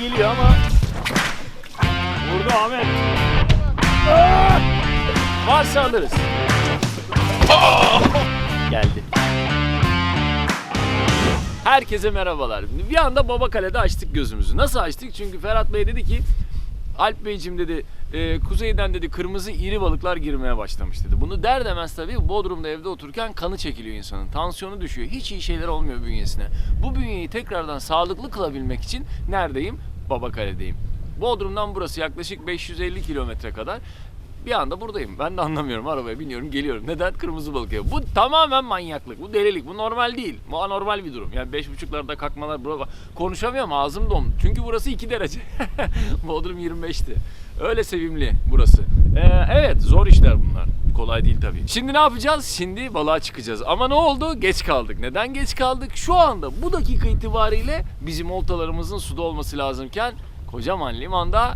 geliyor ama Vurdu Ahmet. Ah! Varsa alırız. Geldi. Herkese merhabalar. Bir anda Babakale'de açtık gözümüzü. Nasıl açtık? Çünkü Ferhat Bey dedi ki Alp Beyciğim dedi e, kuzeyden dedi kırmızı iri balıklar girmeye başlamış dedi. Bunu der demez tabii Bodrum'da evde otururken kanı çekiliyor insanın. Tansiyonu düşüyor. Hiç iyi şeyler olmuyor bünyesine. Bu bünyeyi tekrardan sağlıklı kılabilmek için neredeyim? Babakale'deyim. Bodrum'dan burası yaklaşık 550 kilometre kadar. Bir anda buradayım. Ben de anlamıyorum. Arabaya biniyorum, geliyorum. Neden? Kırmızı balık yiyor. Bu tamamen manyaklık. Bu delilik. Bu normal değil. Bu anormal bir durum. Yani beş buçuklarda kalkmalar. Bura... Konuşamıyorum. Ağzım dondu. Çünkü burası 2 derece. Bodrum 25'ti. Öyle sevimli burası. Ee, evet zor işler bunlar. Kolay değil tabii. Şimdi ne yapacağız? Şimdi balığa çıkacağız. Ama ne oldu? Geç kaldık. Neden geç kaldık? Şu anda bu dakika itibariyle bizim oltalarımızın suda olması lazımken kocaman limanda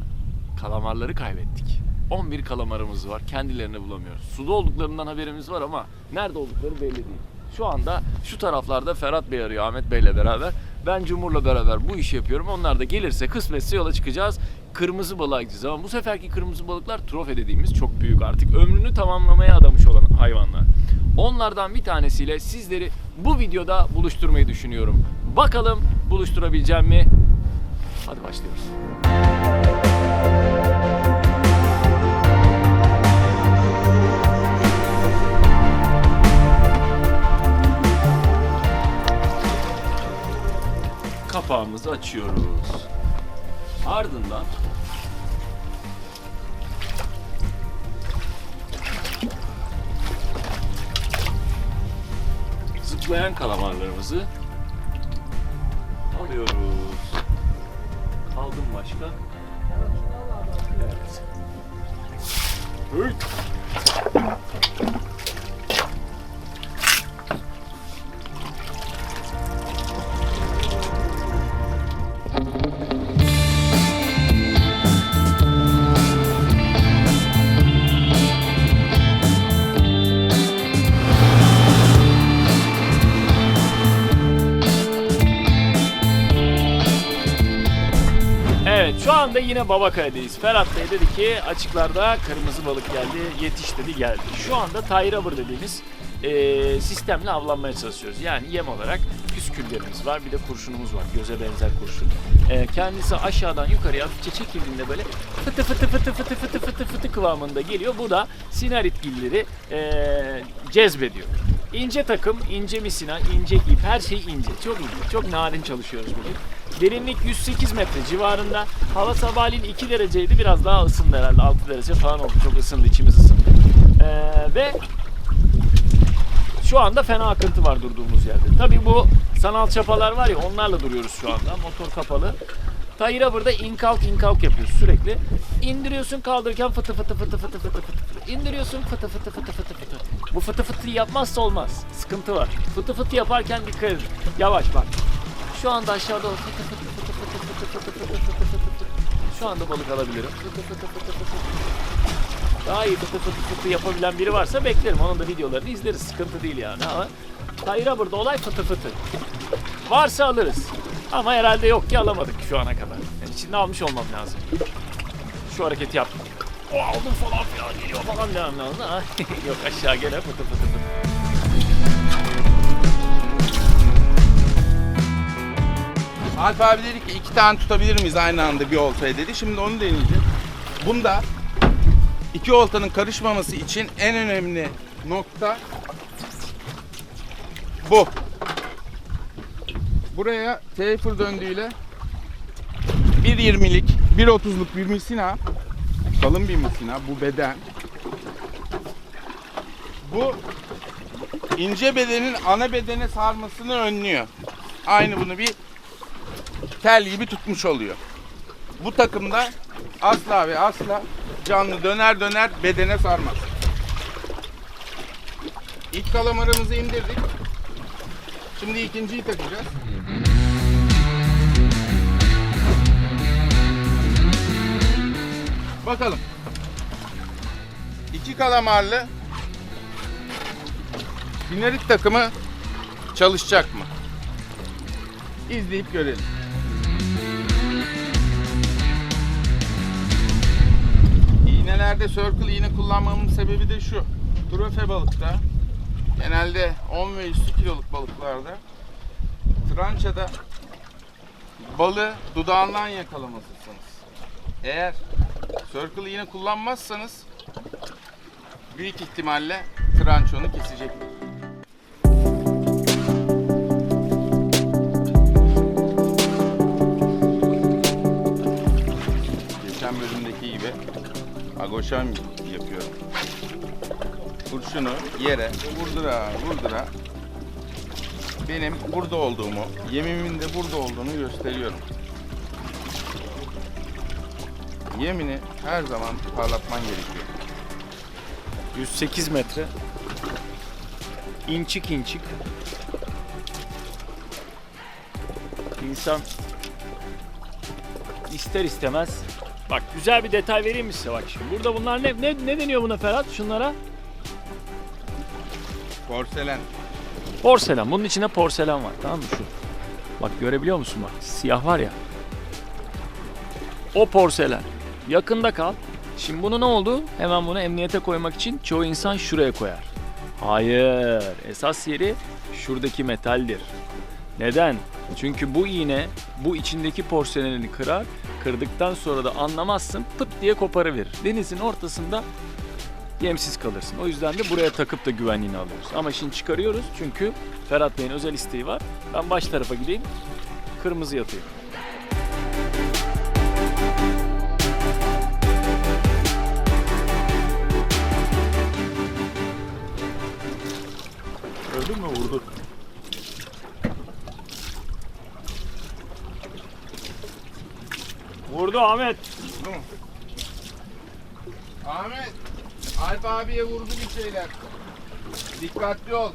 kalamarları kaybettik. 11 kalamarımız var. Kendilerini bulamıyoruz. Suda olduklarından haberimiz var ama nerede oldukları belli değil. Şu anda şu taraflarda Ferhat Bey arıyor Ahmet Bey'le beraber. Ben Cumhur'la beraber bu işi yapıyorum. Onlar da gelirse kısmetse yola çıkacağız. Kırmızı balığa gideceğiz ama bu seferki kırmızı balıklar trofe dediğimiz çok büyük artık ömrünü tamamlamaya adamış olan hayvanlar. Onlardan bir tanesiyle sizleri bu videoda buluşturmayı düşünüyorum. Bakalım buluşturabileceğim mi? Hadi başlıyoruz. Kapağımızı açıyoruz. Ardından zıplayan kalamarlarımızı alıyoruz. Aldım başka. Evet. Hırt. Şu anda yine Babakale'deyiz. Ferhat Bey dedi ki açıklarda kırmızı balık geldi, yetiş dedi geldi. Şu anda tie rubber dediğimiz e, sistemle avlanmaya çalışıyoruz. Yani yem olarak püsküllerimiz var, bir de kurşunumuz var, göze benzer kurşun. E, kendisi aşağıdan yukarıya hafifçe çekildiğinde böyle fıtı fıtı fıtı fıtı fıtı fıtı fıtı kıvamında geliyor. Bu da sinarit gilleri e, cezbediyor. İnce takım, ince misina, ince ip, her şey ince. Çok ince, çok narin çalışıyoruz bugün. Derinlik 108 metre civarında. Hava sabahleyin 2 dereceydi. Biraz daha ısındı herhalde. 6 derece falan oldu. Çok ısındı. içimiz ısındı. Ee, ve şu anda fena akıntı var durduğumuz yerde. Tabii bu sanal çapalar var ya onlarla duruyoruz şu anda. Motor kapalı. Tayıra burada in kalk in kalk yapıyoruz sürekli. İndiriyorsun kaldırırken fıtı fıtı fıtı fıtı fıtı fıtı. İndiriyorsun fıtı fıtı fıtı fıtı fıtı. Bu fıtı fıtı yapmazsa olmaz. Sıkıntı var. Fıtı fıtı yaparken dikkat edin. Yavaş bak. Şu anda aşağıda o fıtı fıtı fıtı fıtı fıtı fıtı fıtı fıtı fıtı fıtı. Şu anda balık alabilirim. Fıtı fıtı fıtı fıtı. Daha iyi fıtı fıtı fıtı yapabilen biri varsa beklerim. Onun da videolarını izleriz. Sıkıntı değil yani. Ama Tayra burada olay fıtı fıtı. Varsa alırız. Ama herhalde yok ki alamadık şu ana kadar. Yani içinde almış olmam lazım. Şu hareketi yaptım. O aldım falan filan geliyor falan lazım. Yok aşağı gene fıtı fıtı fıtı. Alp abi dedi ki iki tane tutabilir miyiz aynı anda bir oltaya dedi. Şimdi onu deneyeceğiz. Bunda iki oltanın karışmaması için en önemli nokta bu. Buraya taper döndüğüyle 1.20'lik, 1.30'luk bir misina, kalın bir misina, bu beden. Bu ince bedenin ana bedene sarmasını önlüyor. Aynı bunu bir tel gibi tutmuş oluyor. Bu takımda asla ve asla canlı döner döner bedene sarmaz. İlk kalamarımızı indirdik. Şimdi ikinciyi takacağız. Bakalım. İki kalamarlı binarit takımı çalışacak mı? İzleyip görelim. İğnelerde circle iğne kullanmamın sebebi de şu. Trofe balıkta genelde 10 ve üstü kiloluk balıklarda trançada balığı dudağından yakalamasısınız. Eğer circle iğne kullanmazsanız büyük ihtimalle tranç onu kesecek. Geçen bölümdeki gibi agoşam yapıyorum. Kurşunu yere vurdura vurdura benim burada olduğumu, yemimin de burada olduğunu gösteriyorum. Yemini her zaman parlatman gerekiyor. 108 metre. İnçik inçik. İnsan ister istemez Bak güzel bir detay vereyim mi size bak şimdi. Burada bunlar ne ne, ne deniyor buna Ferhat şunlara? Porselen. Porselen. Bunun içinde porselen var tamam mı şu? Bak görebiliyor musun bak? Siyah var ya. O porselen. Yakında kal. Şimdi bunu ne oldu? Hemen bunu emniyete koymak için çoğu insan şuraya koyar. Hayır. Esas yeri şuradaki metaldir. Neden? Çünkü bu iğne bu içindeki porselenini kırar. Kırdıktan sonra da anlamazsın pıt diye koparıverir. Denizin ortasında yemsiz kalırsın. O yüzden de buraya takıp da güvenliğini alıyoruz. Ama şimdi çıkarıyoruz çünkü Ferhat Bey'in özel isteği var. Ben baş tarafa gideyim, kırmızı yatayım. Vurdu Ahmet. Ahmet, Alp abiye vurdu bir şeyler. Dikkatli ol.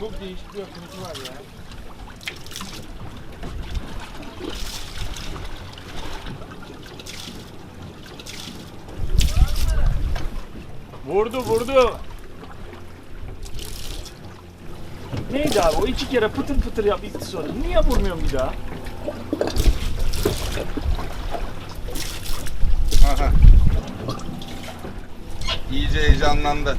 Çok değişik bir akıntı var ya. Vurdu vurdu. Neydi abi o iki kere pıtır pıtır yap bitti sonra. Niye vurmuyorum bir daha? Aha. İyice heyecanlandı.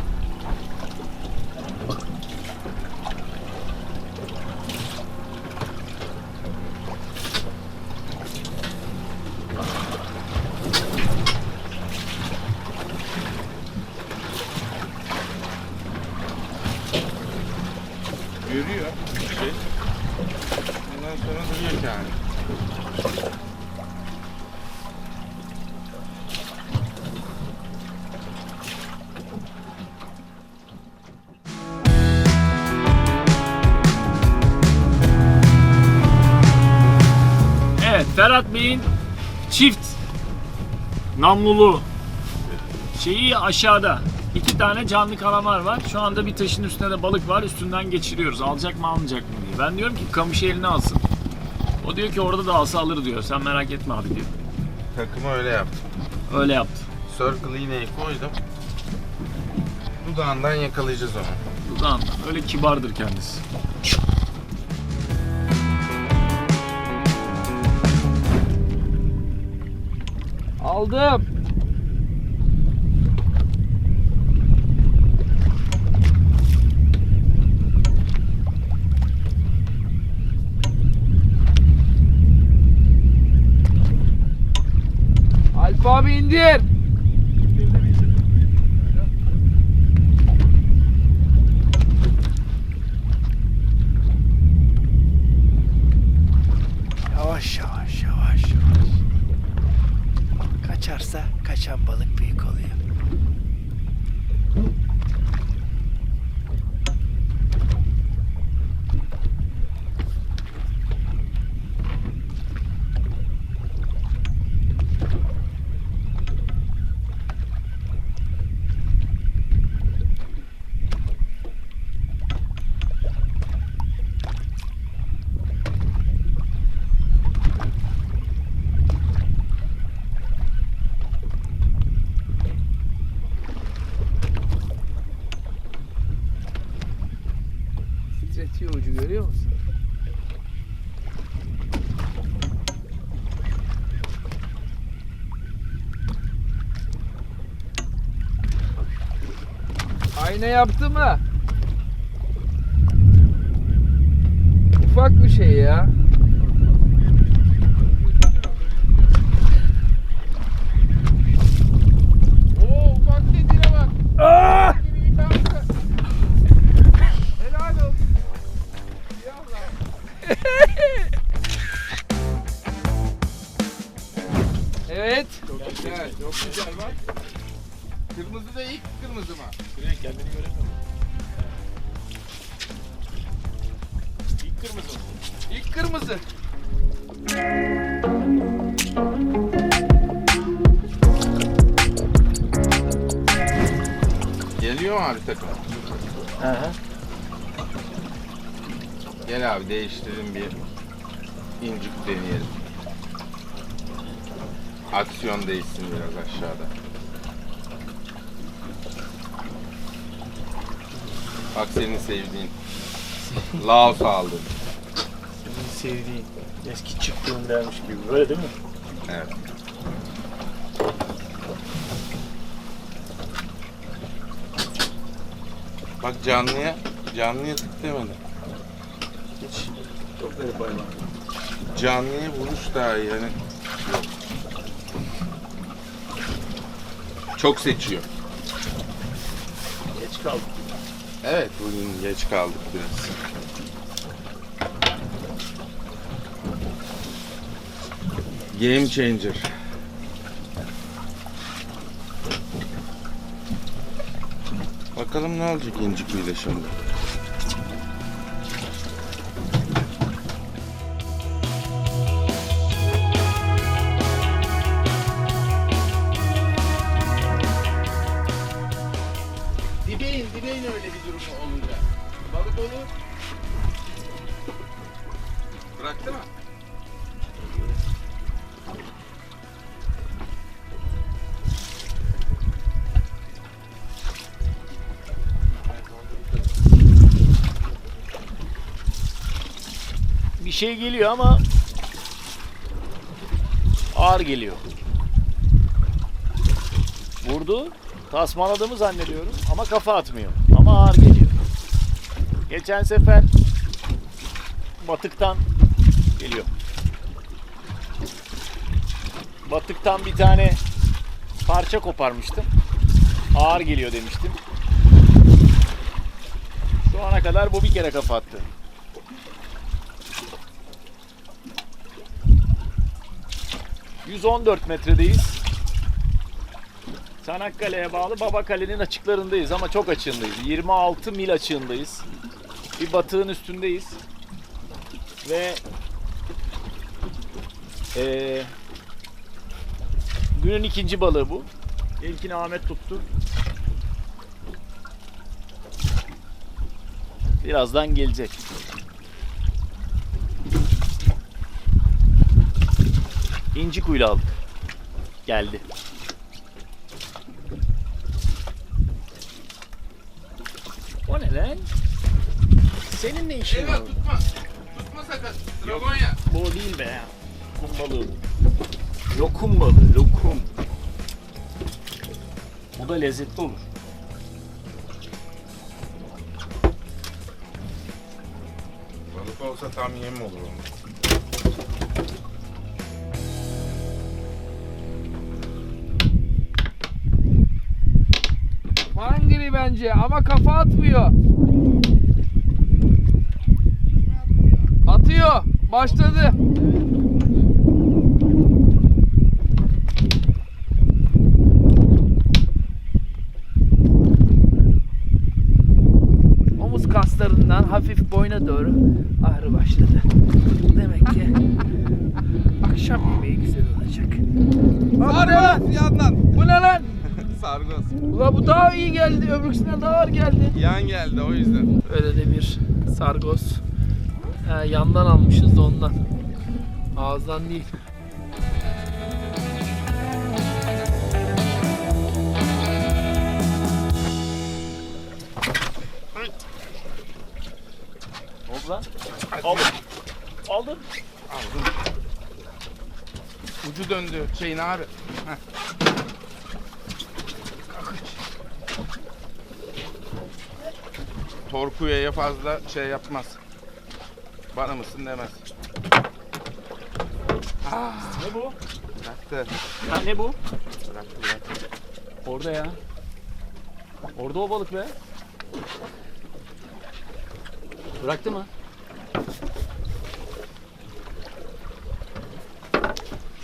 Görüyor bir şey. Ondan sonra duruyor yani. Evet Ferhat Bey'in çift namlulu şeyi aşağıda. İki tane canlı kalamar var. Şu anda bir taşın üstünde de balık var. Üstünden geçiriyoruz. Alacak mı almayacak mı diye. Ben diyorum ki kamışı eline alsın. O diyor ki orada da alsa alır diyor. Sen merak etme abi diyor. Takımı öyle yaptım. Öyle yaptı. Circle iğneyi koydum. Dudağından yakalayacağız onu. Dudağından. Öyle kibardır kendisi. Aldım. Abi indir. Ayna yaptı mı? Ufak bir şey ya. Geliyor mu abi takım? Hı hı. Gel abi değiştirin bir incik deneyelim. Aksiyon değişsin biraz aşağıda. Bak senin sevdiğin. Laos aldın. Senin sevdiğin eski çıktığın dermiş gibi. Böyle değil mi? Evet. Bak canlıya, canlıya tık demedi. Hiç. Çok garip hayvan. Canlıya vuruş daha iyi yani. Yok. Çok seçiyor. Geç kaldık. Evet bugün geç kaldık biraz. Game changer. Bakalım ne olacak inci kuyuyla şimdi. Dibe in, dibe in öyle bir durum olunca. Balık olur. Bıraktı mı? Şey geliyor ama ağır geliyor. Vurdu. Tasmaladığımı zannediyorum ama kafa atmıyor. Ama ağır geliyor. Geçen sefer batıktan geliyor. Batıktan bir tane parça koparmıştım. Ağır geliyor demiştim. Şu ana kadar bu bir kere kafa attı. ...114 metredeyiz. Çanakkale'ye bağlı Babakale'nin açıklarındayız ama çok açığındayız. 26 mil açığındayız. Bir batığın üstündeyiz. Ve eee, günün ikinci balığı bu. İlkini Ahmet tuttu. Birazdan gelecek. İnci kuyla aldık. Geldi. O ne lan? Senin ne işin var? Eyvah tutma. Tutma sakın. Dragonya. Bu değil be. Lokum balığı. Lokum balığı, lokum. Bu da lezzetli olur. Balık olsa tam yem olur onun. Bence ama kafa atmıyor. Atıyor. Başladı. Omuz kaslarından hafif boyna doğru ağrı başladı. Demek ki akşam yemeği güzel olacak. Lan? Sargos yandan. Sargos. Ula bu daha iyi geldi. Öbürküsünden daha ağır geldi. Yan geldi o yüzden. Öyle de bir sargos. He, yandan almışız da ondan. Ağızdan değil. Lan. Aldın. Aldın. Aldım. Ucu döndü şeyin abi. Heh. Torkuya'ya fazla şey yapmaz. Bana mısın demez. Ne bu? Bıraktı. Ha, ne bu? Bıraktı bıraktı. Orada ya. Orada o balık be. Bıraktı mı?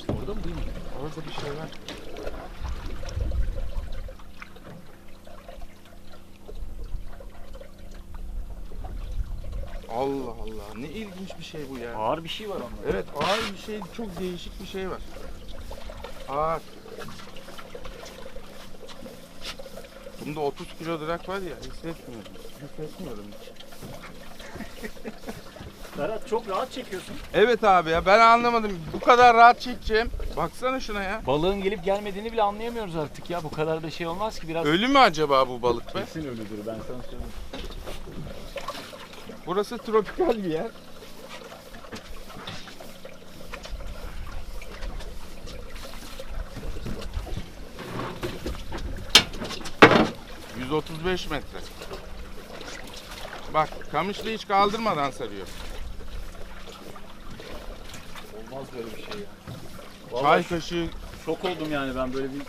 Orada mı değil mi? Orada bir şey var. İlginç bir şey bu ya. Ağır bir şey var onda. Evet ağır bir şey çok değişik bir şey var. Ağır. Bunda 30 kilo drak var ya hissetmiyorum. Hissetmiyorum hiç. Berat çok rahat çekiyorsun. Evet abi ya ben anlamadım. Bu kadar rahat çekeceğim. Baksana şuna ya. Balığın gelip gelmediğini bile anlayamıyoruz artık ya. Bu kadar da şey olmaz ki biraz. Ölü mü acaba bu balık be? Kesin ölüdür ben sana söyleyeyim. Burası tropikal bir yer. ...135 metre. Bak kamışla hiç kaldırmadan sarıyor. Olmaz böyle bir şey ya. Çay Vallahi kaşığı şok oldum yani ben böyle bir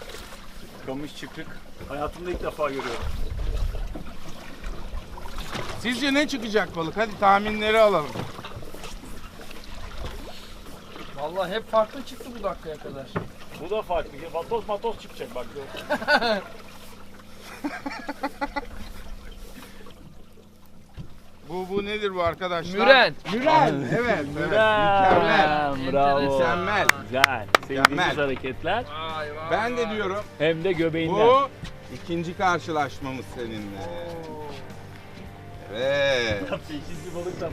kamış çıkrık hayatımda ilk defa görüyorum. Sizce ne çıkacak balık? Hadi tahminleri alalım. Vallahi hep farklı çıktı bu dakikaya kadar. Bu da farklı. Matos matos çıkacak bak. Bu bu nedir bu arkadaşlar? Müren. Müren. Evet, evet. Mükemmel. Bravo. Mükemmel. Güzel. Sevdiğimiz Mükemmel. hareketler. Vay vay. Ben de diyorum Hem de göbeğinden. bu ikinci karşılaşmamız seninle. Evet. İkinci balık da?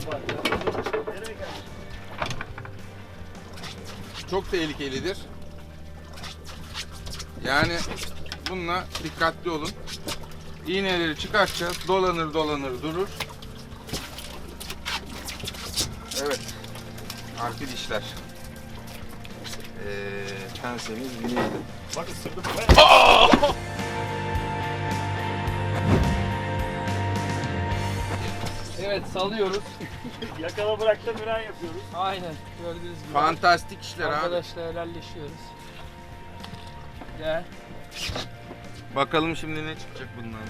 Çok tehlikelidir. Yani bununla dikkatli olun. İğneleri çıkartacağız. Dolanır dolanır durur. Evet. Arka dişler. Ee, pensemiz güneydi. Bak ısırdım. Evet salıyoruz. Yakala bırak da müren yapıyoruz. Aynen gördüğünüz gibi. Fantastik işler abi. Arkadaşlar helalleşiyoruz. Gel. Bakalım şimdi ne çıkacak bundan.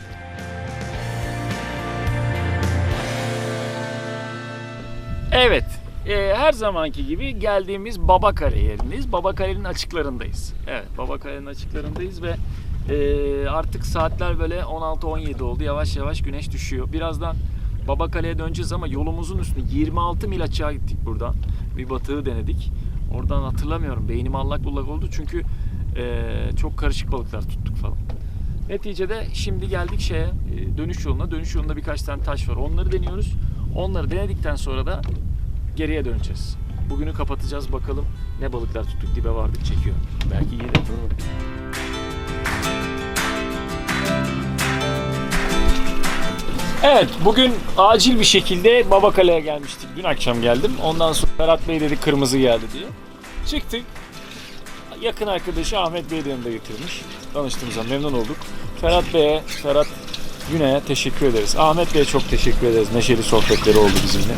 Evet. e, her zamanki gibi geldiğimiz Babakale yerindeyiz. Babakale'nin açıklarındayız. Evet, Babakale'nin açıklarındayız ve e, artık saatler böyle 16-17 oldu. Yavaş yavaş güneş düşüyor. Birazdan Babakale'ye döneceğiz ama yolumuzun üstünde 26 mil açığa gittik buradan. Bir batığı denedik. Oradan hatırlamıyorum. Beynim allak bullak oldu çünkü e, çok karışık balıklar tuttuk falan. Neticede şimdi geldik şeye e, dönüş yoluna. Dönüş yolunda birkaç tane taş var. Onları deniyoruz. Onları denedikten sonra da geriye döneceğiz. Bugünü kapatacağız bakalım ne balıklar tuttuk dibe vardık çekiyor. Belki yine dur bakayım. Evet bugün acil bir şekilde Babakale'ye gelmiştik. Dün akşam geldim. Ondan sonra Ferhat Bey dedi kırmızı geldi diye. Çıktık. Yakın arkadaşı Ahmet Bey de yanında getirmiş. Tanıştığımıza memnun olduk. Ferhat Bey'e, Ferhat Güney'e teşekkür ederiz. Ahmet Bey'e çok teşekkür ederiz. Neşeli sohbetleri oldu bizimle.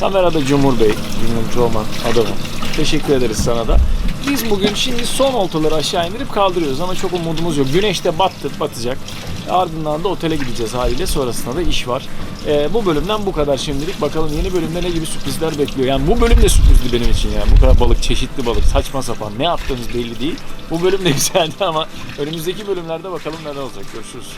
Kamerada Cumhur Bey, Cumhur Çoğman adamı. Teşekkür ederiz sana da. Biz bugün şimdi son oltaları aşağı indirip kaldırıyoruz ama çok umudumuz yok. Güneş de battı, batacak. Ardından da otele gideceğiz haliyle. Sonrasında da iş var. Ee, bu bölümden bu kadar şimdilik. Bakalım yeni bölümde ne gibi sürprizler bekliyor. Yani bu bölüm de sürprizdi benim için yani. Bu kadar balık, çeşitli balık, saçma sapan. Ne yaptığımız belli değil. Bu bölüm de güzeldi ama önümüzdeki bölümlerde bakalım neler olacak. Görüşürüz.